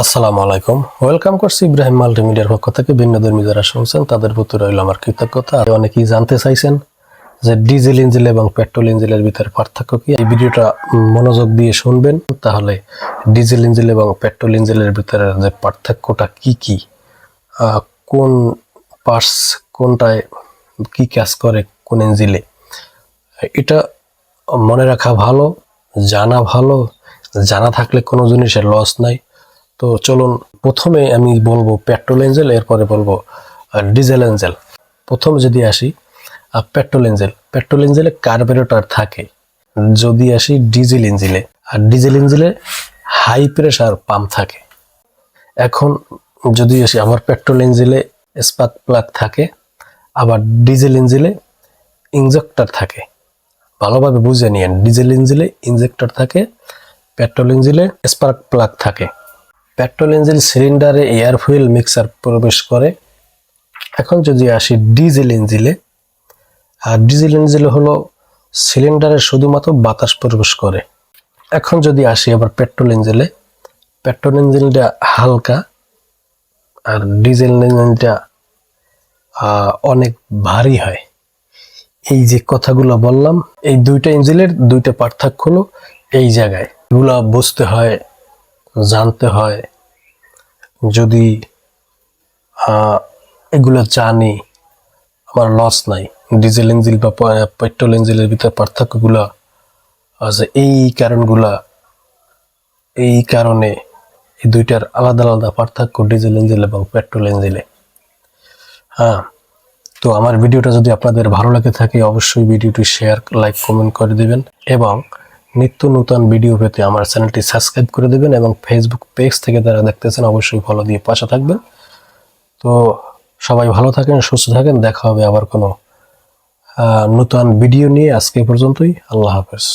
আসসালামু আলাইকুম। ওয়েলকাম করছি ইব্রাহিম মাল্টিমিডিয়ার পক্ষ থেকে। ভিন্ন ধর্মী যারা শুনছেন, তাদের প্রতি রইল আমার কৃতজ্ঞতা। অনেকেই জানতে চাইছেন যে ডিজেল ইঞ্জিন এবং পেট্রোল ইঞ্জিনের ভিতরে পার্থক্য কি? এই ভিডিওটা মনোযোগ দিয়ে শুনবেন। তাহলে ডিজেল ইঞ্জিন এবং পেট্রোল ইঞ্জিনের ভিতরে যে পার্থক্যটা কি কি কোন পার্টস কোনটায় কি কাজ করে কোন ইঞ্জিলে, এটা মনে রাখা ভালো, জানা ভালো। জানা থাকলে কোনো জিনিসের লস নাই। তো চলুন, প্রথমে আমি বলব পেট্রোল এঞ্জেল, এরপরে বলব ডিজেল এঞ্জেল। প্রথম যদি আসি পেট্রোল এঞ্জেল। পেট্রোল ইঞ্জিলে কার্বোরেটর থাকে। যদি আসি ডিজেল ইঞ্জিলে আর ডিজেল ইঞ্জিলে হাই প্রেশার পাম্প থাকে। এখন যদি আসি, আমার পেট্রোল ইঞ্জিলে স্পার্ক প্লাগ থাকে, আবার ডিজেল ইঞ্জিলে ইঞ্জেক্টর থাকে। ভালোভাবে বুঝে নিয়েন, ডিজেল ইঞ্জিলে ইঞ্জেক্টর থাকে, পেট্রোল ইঞ্জিলে স্পার্ক প্লাগ থাকে। পেট্রোল ইঞ্জিন সিলিন্ডারে এয়ার ফুয়েল মিক্সার প্রবেশ করে। এখন যদি আসি ডিজেল ইঞ্জিলে, আর ডিজেল ইঞ্জিলে হলো সিলিন্ডারে শুধুমাত্র বাতাস প্রবেশ করে। এখন যদি আসি আবার পেট্রোল ইঞ্জিলে, পেট্রোল ইঞ্জিনটা হালকা, আর ডিজেল ইঞ্জিনটা অনেক ভারী হয়। এই যে কথাগুলো বললাম, এই দুইটা ইঞ্জিনের দুইটা পার্থক্য হলো এই জায়গায়। এগুলা বুঝতে হয় জানতে হয়। যদি এগুলো জানি, আমার লস নাই। ডিজেল ইঞ্জিন বা পেট্রোল ইঞ্জিনের ভিতরে পার্থক্যগুলো আছে এই কারণগুলা, এই কারণে এই দুইটার আলাদা আলাদা পার্থক্য ডিজেল ইঞ্জিন এবং পেট্রোল ইঞ্জিনে হ্যাঁ তো আমার ভিডিওটা যদি আপনাদের ভালো লাগে থাকে, অবশ্যই ভিডিওটি শেয়ার লাইক কমেন্ট করে দেবেন এবং নিত্য নতুন ভিডিও পেতে আমার চ্যানেলটি সাবস্ক্রাইব করে দেবেন এবং ফেসবুক পেজ থেকে যারা দেখতেছেন অবশ্যই ফলো দিয়ে পাশে থাকবেন। তো সবাই ভালো থাকেন, সুস্থ থাকেন। দেখা হবে আবার কোনো নতুন ভিডিও নিয়ে আজকে পর্যন্তই। আল্লাহ হাফেজ।